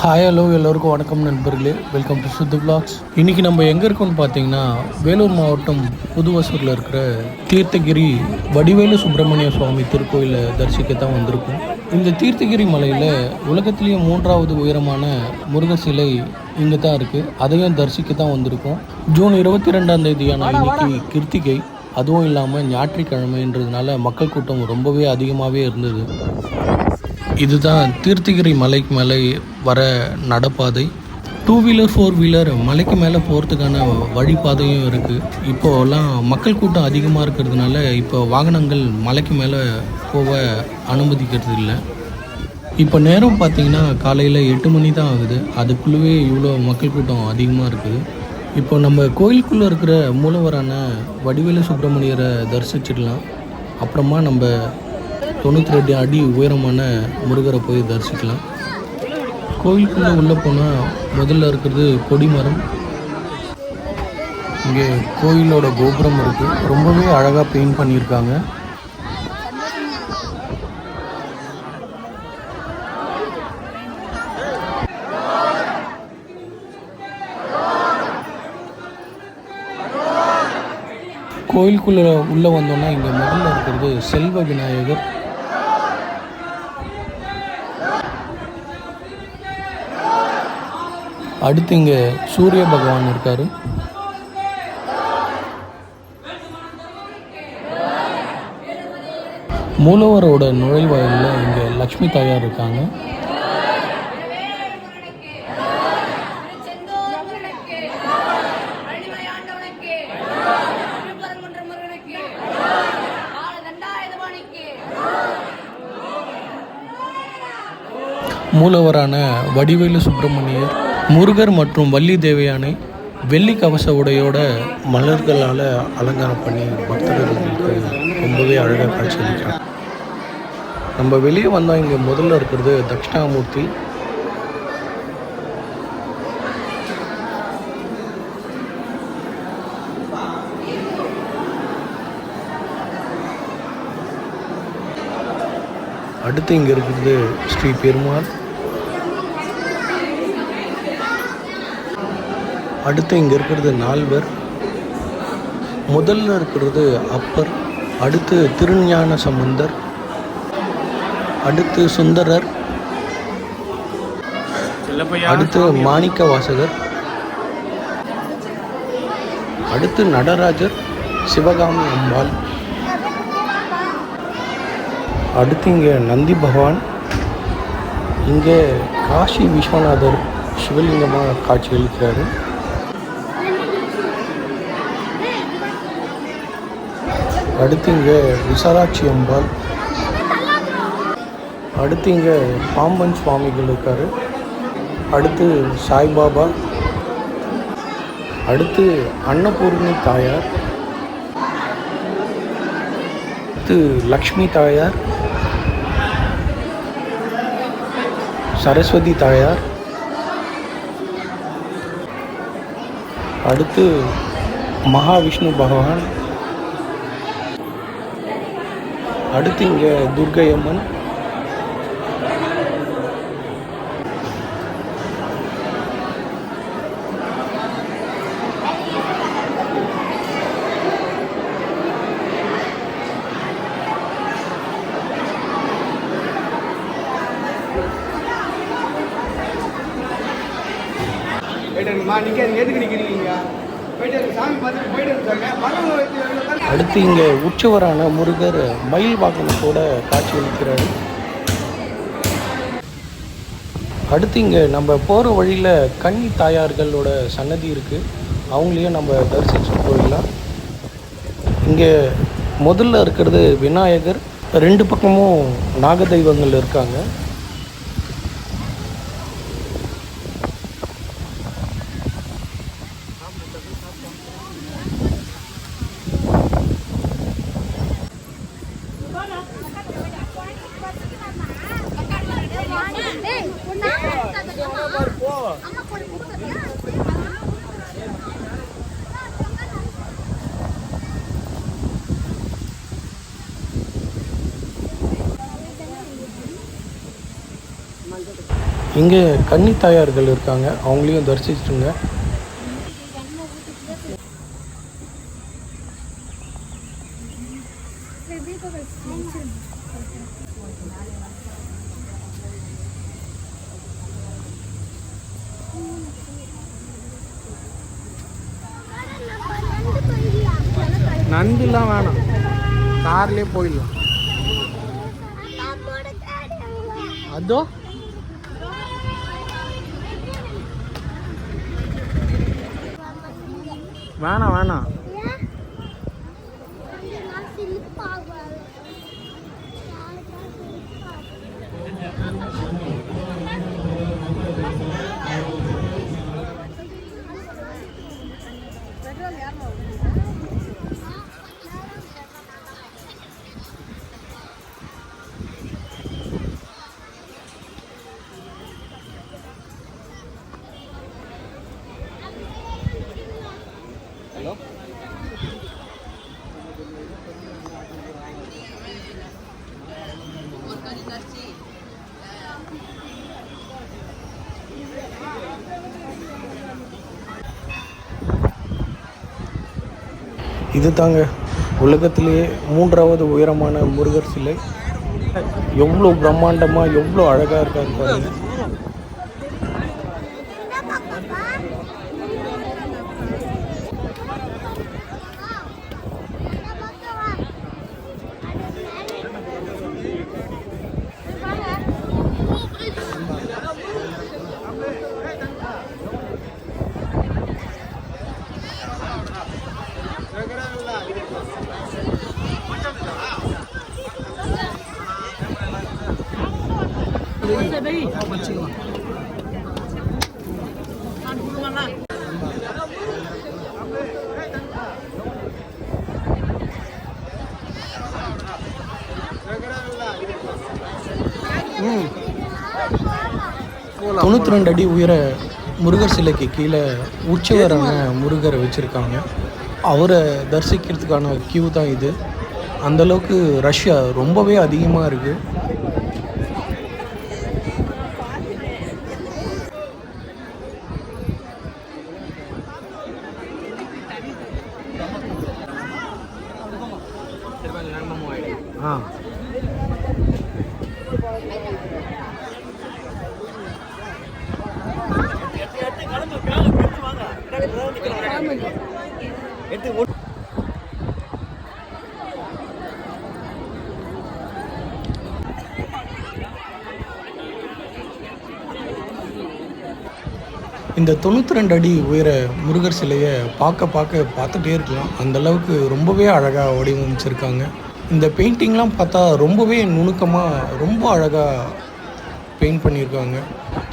Hi hello எல்லோருக்கும் வணக்கம் நண்பர்களே. வெல்கம் டு சுத்து பிளாக்ஸ் இன்னைக்கு நம்ம எங்கே இருக்கோம்னு பார்த்தீங்கன்னா வேலூர் மாவட்டம் புதுவசூரில் இருக்கிற தீர்த்தகிரி வடிவேலு சுப்பிரமணிய சுவாமி திருக்கோயிலை தரிசிக்க தான் வந்திருக்கோம். இந்த தீர்த்தகிரி மலையில் உலகத்திலேயே மூன்றாவது உயரமான முருக சிலை இங்கே தான் இருக்குது அதையும் தரிசிக்க தான் வந்திருக்கோம். ஜூன் இருபத்தி ரெண்டாம் தேதியான இன்னைக்கு கிருத்திகை. அதுவும் இல்லாமல் ஞாயிற்றுக்கிழமைன்றதுனால மக்கள் கூட்டம் ரொம்பவே அதிகமாகவே இருந்தது. இதுதான் தீர்த்தகிரி மலைக்கு மேலே வர நடப்பாதை. டூ வீலர் ஃபோர் வீலர் மலைக்கு மேலே போகிறதுக்கான வழிபாதையும் இருக்குது இப்போலாம் மக்கள் கூட்டம் அதிகமாக இருக்கிறதுனால இப்போ வாகனங்கள் மலைக்கு மேலே போக அனுமதிக்கிறது இல்லை. இப்போ நேரம் பார்த்தீங்கன்னா காலையில் எட்டு மணி தான் ஆகுது. அதுக்குள்ளவே இவ்வளோ மக்கள் கூட்டம் அதிகமாக இருக்குது. இப்போ நம்ம கோயிலுக்குள்ளே இருக்கிற மூலவரான வடிவேலு சுப்பிரமணியரை தரிசிச்சிடலாம். அப்புறமா நம்ம தொண்ணூற்றி ரெண்டு அடி உயரமான முருகரை போய் தரிசிக்கலாம். கோயிலுக்குள்ளே உள்ளே போனால் முதல்ல இருக்கிறது கொடிமரம் இங்கே கோயிலோட கோபுரம் இருக்குது ரொம்பவே அழகாக பெயிண்ட் பண்ணியிருக்காங்க. கோயிலுக்குள்ளே உள்ளே வந்தோன்னா இங்கே முதல்ல இருக்கிறது செல்வ விநாயகர். அடுத்து இங்கே சூரிய பகவான் இருக்கார். மூலவரோட நுழைவாயிலில் இங்கே லக்ஷ்மி தாயார் இருக்காங்க. மூலவரான வடிவேலு சுப்பிரமணியர் முருகர் மற்றும் வள்ளி தேவையானை வெள்ளி கவச உடையோட மலர்களால் அலங்காரம் பண்ணி பக்தர்களுக்கு ரொம்பவே அழகாக காட்சியளிக்கிறாங்க. நம்ம வெளியே வந்தால் இங்கே முதல்ல இருக்கிறது தட்சிணாமூர்த்தி. அடுத்து இங்கே இருக்கிறது ஸ்ரீ பெருமாள். அடுத்து இங்கே இருக்கிறது நால்வர் முதல்ல இருக்கிறது அப்பர் அடுத்து திருஞான சம்பந்தர் அடுத்து சுந்தரர் அடுத்து மாணிக்க வாசகர் அடுத்து நடராஜர் சிவகாமி அம்பாள் அடுத்து இங்கே நந்தி பகவான் இங்கே காசி விஸ்வநாதர் சிவலிங்கமாக காட்சியளிக்கிறாரு அடுத்து இங்கே விசாலாட்சி அம்பாள். அடுத்து இங்கே பாம்பன் சுவாமிகள் இருக்கார். அடுத்து சாய்பாபா. அடுத்து அன்னபூர்ணி தாயார். அடுத்து லக்ஷ்மி தாயார். சரஸ்வதி தாயார். அடுத்து மகாவிஷ்ணு பகவான். அடுத்து இங்கே துர்கை அம்மன் எதுக்கு நிற்கிறீங்க அடுத்து இங்கே உற்சவரான முருகர் மயில் வாகனத்தோட காட்சியளிக்கிறார் அடுத்து இங்கே நம்ம போகிற வழியில் கன்னி தாயார்களோட சன்னதி இருக்குது. அவங்களையும் நம்ம தரிசிச்சுட்டு போயிடலாம். இங்கே முதல்ல இருக்கிறது விநாயகர். ரெண்டு பக்கமும் நாக தெய்வங்கள் இருக்காங்க. இங்கே கன்னி தாயார்கள் இருக்காங்க. அவங்களையும் தரிசிச்சுங்க நண்டுலாம் வேணாம். கார்லேயே போயிடலாம். அதோ? வேணாம் வேணாம். இது தாங்க உலகத்திலேயே மூன்றாவது உயரமான முருகர் சிலை. எவ்வளோ பிரம்மாண்டமாக எவ்வளோ அழகாக இருக்காரு தொண்ணூற்றி ரெண்டு அடி உயர முருகர் சிலைக்கு கீழே உச்சவரான முருகரை வச்சுருக்காங்க. அவரை தரிசிக்கிறதுக்கான கியூ தான் இது. அந்தளவுக்கு ரஷ்யா ரொம்பவே அதிகமாக இருக்குது ஆ. இந்த தொண்ணூற்றி ரெண்டு அடி உயர முருகர் சிலையை பார்க்க பார்க்க பார்த்துட்டே இருக்கலாம். அந்தளவுக்கு ரொம்பவே அழகாக வடிவமைச்சிருக்காங்க. இந்த பெயிண்டிங்லாம் பார்த்தா ரொம்பவே நுணுக்கமாக ரொம்ப அழகாக பெயிண்ட் பண்ணியிருக்காங்க.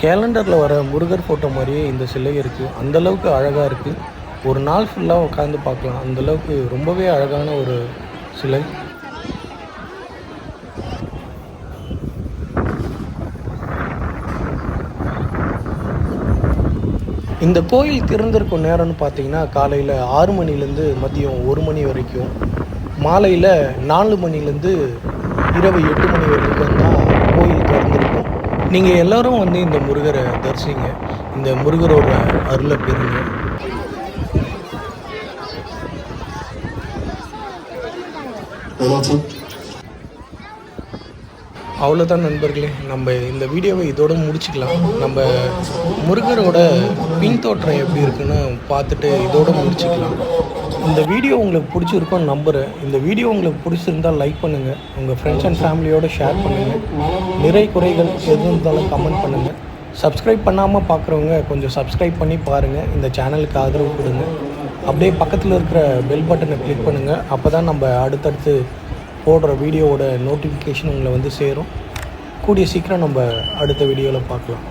கேலண்டரில் வர முருகர் ஃபோட்டோ மாதிரியே இந்த சிலை இருக்குது அந்தளவுக்கு அழகாக இருக்குது ஒரு நாள் ஃபுல்லாக உட்காந்து பார்க்கலாம். அந்தளவுக்கு ரொம்பவே அழகான ஒரு சிலை. இந்த கோயில் திறந்திருக்கும் நேரம்னு பார்த்தீங்கன்னா காலையில் ஆறு மணிலேருந்து மதியம் ஒரு மணி வரைக்கும். மாலையில் நாலு மணிலேருந்து இரவு எட்டு மணி வரைக்கும் தான் கோயில் திறந்திருக்கும். நீங்கள் எல்லாரும் வந்து இந்த முருகரை தரிசிங்க. இந்த முருகரோட அருளை பெறுங்க. அவ்வளோதான் நண்பர்களே. நம்ம இந்த வீடியோவை இதோட முடிச்சுக்கலாம். நம்ம முருகரோட பின் தோற்றம் எப்படி இருக்குன்னு பார்த்துட்டு இதோட முடிச்சுக்கலாம். இந்த வீடியோ உங்களுக்கு பிடிச்சிருக்கும்னு நம்புகிறேன் இந்த வீடியோ உங்களுக்கு பிடிச்சிருந்தால் லைக் பண்ணுங்கள் உங்கள் ஃப்ரெண்ட்ஸ் அண்ட் ஃபேமிலியோடு ஷேர் பண்ணுங்கள் நிறை குறைகள் எது இருந்தாலும் கமெண்ட் பண்ணுங்கள் சப்ஸ்கிரைப் பண்ணாமல் பார்க்குறவங்க கொஞ்சம் சப்ஸ்கிரைப் பண்ணி பாருங்கள் இந்த சேனலுக்கு ஆதரவு கொடுங்க. அப்படியே பக்கத்தில் இருக்கிற பெல் பட்டனை கிளிக் பண்ணுங்கள் அப்போ தான் நம்ம அடுத்தடுத்து போடுற வீடியோவோட நோட்டிஃபிகேஷன் உங்களை வந்து சேரும். கூடிய சீக்கிரம் நம்ம அடுத்த வீடியோவில் பார்க்கலாம்.